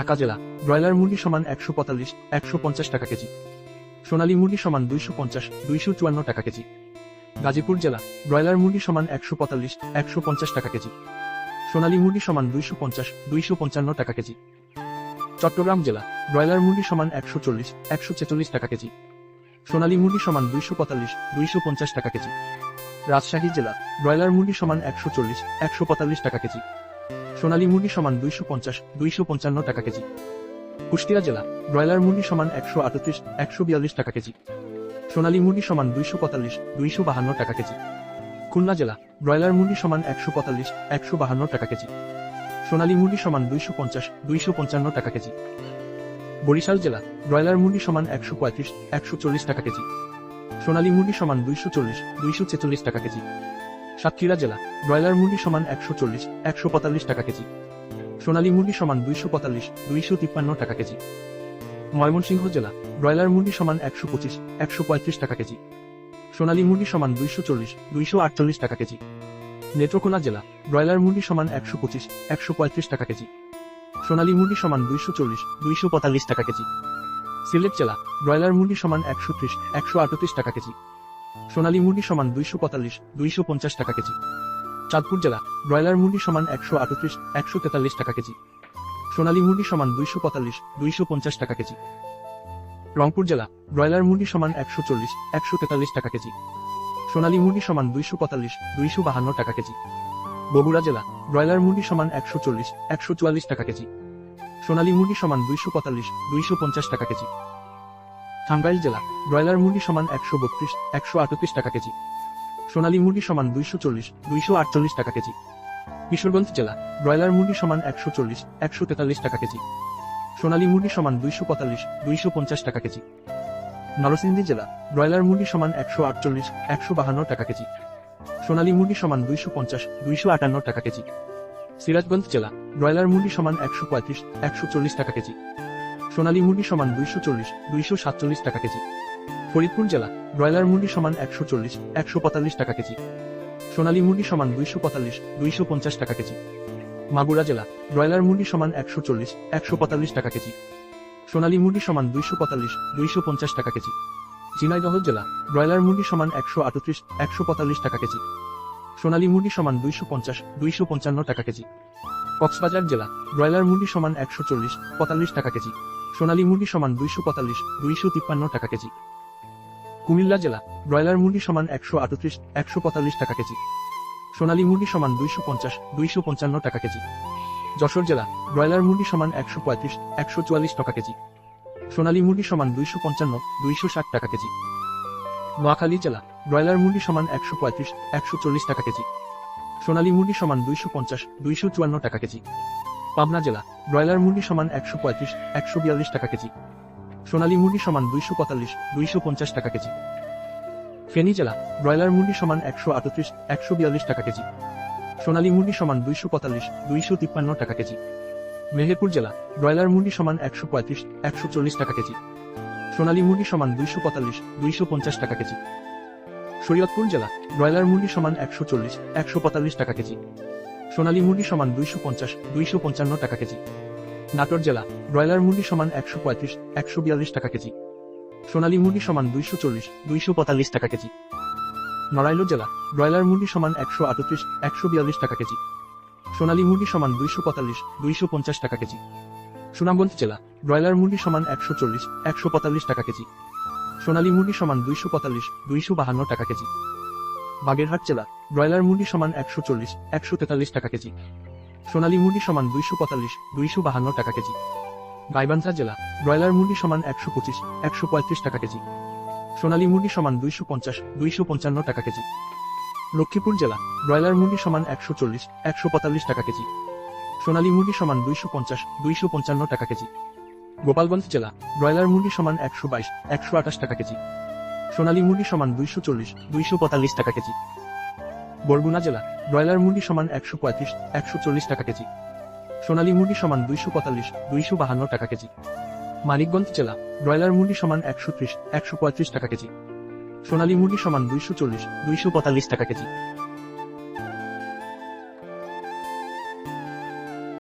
ঢাকা জেলা। ব্রয়লার মুরগি সমান একশো পঁয়তাল্লিশ, একশো পঞ্চাশ টাকা কেজি। সোনালী মুরগি সমান দুইশো পঞ্চাশ, দুইশো চুয়ান্ন টাকা কেজি। গাজীপুর জেলা, ব্রয়লার মুরগি সমান একশো পঁয়তাল্লিশ, একশো পঞ্চাশ টাকা কেজি। সোনালী মুরগি সমান দুইশো পঞ্চাশ, দুইশো পঞ্চান্ন টাকা কেজি। চট্টগ্রাম জেলা, ব্রয়লার মুরগি সমান একশো চল্লিশ, একশো ছেচল্লিশ টাকা কেজি। সোনালী মুরগি সমান দুইশো পঁয়তাল্লিশ, দুইশো পঞ্চাশ টাকা কেজি। রাজশাহী জেলা, ব্রয়লার মুরগি সমান একশো চল্লিশ, একশো পঁয়তাল্লিশ টাকা কেজি। সোনালী মুরগি সমান দুইশো পঞ্চাশ, দুইশো পঞ্চান্ন টাকা কেজি। কুষ্টিয়া জেলা, ব্রয়লার মুরগি সমান একশো আটত্রিশ, একশো বিয়াল্লিশ টাকা কেজি। সোনালী মুরগি সমান দুইশো পঁয়তাল্লিশ, দুইশো বাহান্ন টাকা কেজি। খুলনা জেলা, ব্রয়লার মুরগি সমান একশো পঁয়তাল্লিশ, একশো বাহান্ন টাকা কেজি। সোনালী মুরগি সমান দুইশো পঞ্চাশ, দুইশো পঞ্চান্ন টাকা কেজি। বরিশাল জেলা, ব্রয়লার মুরগি সমান একশো পঁয়ত্রিশ, একশো চল্লিশ টাকা কেজি। সোনালী মুরগি সমান দুইশো চল্লিশ, দুইশো ছেচল্লিশ টাকা কেজি। সাতক্ষীরা জেলা। ব্রয়লার মুরগি সমান একশো চল্লিশ, একশো পঁয়তাল্লিশ টাকা কেজি। সোনালী মুরগি সমান দুইশো পঁয়তাল্লিশ, দুইশো তিপ্পান্ন টাকা কেজি। ময়মনসিংহ জেলা, ব্রয়লার মুরগি সমান একশো পঁচিশ, একশো পঁয়ত্রিশ টাকা কেজি। সোনালী মুরগি সমান দুইশো চল্লিশ, দুইশো আটচল্লিশ টাকা কেজি। নেত্রকোনা জেলা, ব্রয়লার মুরগি সমান একশো পঁচিশ, একশো পঁয়ত্রিশ টাকা কেজি। সোনালী মুরগি সমান দুইশো চল্লিশ, দুইশো পঁয়তাল্লিশ টাকা কেজি। সিলেট জেলা, ব্রয়লার মুরগি সমান একশো ত্রিশ, একশো আটত্রিশ টাকা কেজি। সোনালী মুরগি সমান দুইশো পঁয়তাল্লিশ, দুইশো পঞ্চাশ টাকা কেজি। চাঁদপুর জেলা, ব্রয়লার মুরগি সমান একশো আটত্রিশ, একশো তেতাল্লিশ টাকা কেজি। সোনালী মুরগি সমান দুইশো পঁয়তাল্লিশ, দুইশো পঞ্চাশ টাকা কেজি। রংপুর জেলা, ব্রয়লার মুরগি সমান একশো চল্লিশ, একশো তেতাল্লিশ টাকা কেজি। সোনালী মুরগি সমান দুইশো পঁয়তাল্লিশ, দুইশো বাহান্ন টাকা কেজি। বগুড়া জেলা, ব্রয়লার মুরগি সমান একশো চল্লিশ, একশো চুয়াল্লিশ টাকা কেজি। সোনালী মুরগি সমান দুইশো পঁয়তাল্লিশ, দুইশো পঞ্চাশ টাকা কেজি। টাঙ্গাইল জেলা, ব্রয়লার মুরগি সমান একশো বত্রিশ, একশো আটত্রিশ টাকা কেজি। সোনালী মুরগি সমান দুইশো চল্লিশ, দুইশো আটচল্লিশ টাকা কেজি। কিশোরগঞ্জ জেলা, ব্রয়লার মুরগি সমান একশো চল্লিশ, একশো তেতাল্লিশ টাকা কেজি। সোনালী মুরগি সমান দুইশো পঁয়তাল্লিশ, দুইশো পঞ্চাশ টাকা কেজি। নরসিংদী জেলা, ব্রয়লার মুরগি সমান একশো আটচল্লিশ, একশো বাহান্ন টাকা কেজি। সোনালী মুরগি সমান দুইশো পঞ্চাশ, দুইশো আটান্ন টাকা কেজি। সিরাজগঞ্জ জেলা, ব্রয়লার মুরগি সমান একশো পঁয়ত্রিশ, একশো চল্লিশ টাকা কেজি। সোনালী মুরগি সমান দুইশো চল্লিশ, দুইশো সাতচল্লিশ টাকা কেজি। ফরিদপুর জেলা, ব্রয়লার মুরগি সমান একশো চল্লিশ, একশো পঁয়তাল্লিশ টাকা কেজি। সোনালী মুরগি সমান দুইশো পঁয়তাল্লিশ, দুইশো পঞ্চাশ টাকা কেজি। মাগুরা জেলা, ব্রয়লার মুরগি সমান একশো চল্লিশ, একশো পঁয়তাল্লিশ টাকা কেজি। সোনালী মুরগি সমান দুইশো পঁয়তাল্লিশ, দুইশো পঞ্চাশ টাকা কেজি। ঝিনাইদহ জেলা, ব্রয়লার মুরগি সমান একশো আটত্রিশ, একশো পঁয়তাল্লিশ টাকা কেজি। সোনালী মুরগি সমান দুইশো পঞ্চাশ, দুইশো পঞ্চান্ন টাকা কেজি। কক্সবাজার জেলা, ব্রয়লার মুরগি সমান একশো চল্লিশ, পঁয়তাল্লিশ টাকা কেজি। সোনালী মুরগি সমান দুইশো পঁয়তাল্লিশ, দুইশো তিপ্পান্ন টাকা কেজি। কুমিল্লা জেলা, ব্রয়লার মুরগি সমান একশো আটত্রিশ, একশো পঁয়তাল্লিশ টাকা কেজি। সোনালী মুরগি সমান দুইশো পঞ্চাশ, দুইশো পঞ্চান্ন টাকা কেজি। যশোর জেলা, ব্রয়লার মুরগি সমান একশো পঁয়ত্রিশ, একশো চুয়াল্লিশ টাকা কেজি। সোনালী মুরগি সমান দুইশো পঞ্চান্ন, দুইশো ষাট টাকা কেজি। নোয়াখালী জেলা, ব্রয়লার মুরগি সমান একশো পঁয়ত্রিশ, একশো চল্লিশ টাকা কেজি। সোনালী মুরগি সমান দুইশো পঞ্চাশ, দুইশো চুয়ান্ন টাকা কেজি। পাবনা জেলা, ব্রয়লার মুরগি সমান একশো পঁয়ত্রিশ, একশো বিয়াল্লিশ টাকা কেজি। সোনালী মুরগি সমান দুইশো পঁয়তাল্লিশ, দুইশো পঞ্চাশ টাকা কেজি। ফেনী জেলা, ব্রয়লার মুরগি সমান একশো আটত্রিশ, একশো বিয়াল্লিশ টাকা কেজি। সোনালী মুরগি সমান দুইশো পঁয়তাল্লিশ, দুইশো তিপ্পান্ন টাকা কেজি। মেহেরপুর জেলা, ব্রয়লার মুরগি সমান একশো পঁয়ত্রিশ, একশো চল্লিশ টাকা কেজি। সোনালী মুরগি সমান দুইশো পঁয়তাল্লিশ, দুইশো পঞ্চাশ টাকা কেজি। শরীয়তপুর জেলা, ব্রয়লার মুরগি সমান একশো চল্লিশ, একশো পঁয়তাল্লিশ টাকা কেজি। সোনালী মুরগি সমান দুইশো পঞ্চাশ, দুইশো পঞ্চান্ন টাকা কেজি। নাটোর জেলা, ব্রয়লার মুরগি সমান একশো পঁয়ত্রিশ, একশো বিয়াল্লিশ টাকা কেজি। সোনালী মুরগি সমান দুইশো চল্লিশ, দুইশো পঁয়তাল্লিশ টাকা কেজি। নড়াইল জেলা, ব্রয়লার মুরগি সমান একশো আটত্রিশ, একশো বিয়াল্লিশ টাকা কেজি। সোনালী মুরগি সমান দুইশো পঁয়তাল্লিশ, দুইশো পঞ্চাশ টাকা কেজি। সুনামগঞ্জ জেলা, ব্রয়লার মুরগি সমান একশো চল্লিশ, একশো পঁয়তাল্লিশ টাকা কেজি। সোনালী মুরগি সমান দুইশো পঁয়তাল্লিশ, দুইশো বাহান্ন টাকা কেজি। বাগেরহাট জেলা ব্রয়লার মুরগি সমান একশো চল্লিশ, একশো তেতাল্লিশ টাকা কেজি। সোনালী মুরগি সমান দুইশো পঁয়তাল্লিশ, দুইশো বাহান্ন টাকা কেজি। গাইবান্ধা জেলা, ব্রয়লার মুরগি সমান একশো পঁচিশ, একশো পঁয়ত্রিশ টাকা কেজি। সোনালী মুরগি সমান দুইশো পঞ্চাশ, দুইশো পঞ্চান্ন টাকা কেজি। লক্ষ্মীপুর জেলা, ব্রয়লার মুরগি সমান একশো চল্লিশ, একশো পঁয়তাল্লিশ টাকা কেজি। সোনালী মুরগি সমান দুইশো পঞ্চাশ, দুইশো পঞ্চান্ন টাকা কেজি। গোপালগঞ্জ জেলা, ব্রয়লার মুরগি সমান একশো বাইশ, একশো আঠাশ টাকা কেজি। সোনালী মুরগি সমান দুইশো চল্লিশ, দুইশো পঁয়তাল্লিশ টাকা কেজি। বরগুনা জেলা, ব্রয়লার মুরগি সমান একশো পঁয়ত্রিশ, একশো চল্লিশ টাকা কেজি। সোনালী মুরগি সমান দুইশো পঁয়তাল্লিশ, দুইশো বাহান্ন টাকা কেজি। মানিকগঞ্জ জেলা, ব্রয়লার মুরগি সমান একশো ত্রিশ, একশো পঁয়ত্রিশ টাকা কেজি। সোনালী মুরগি সমান দুইশো চল্লিশ, দুইশো পঁয়তাল্লিশ টাকা কেজি।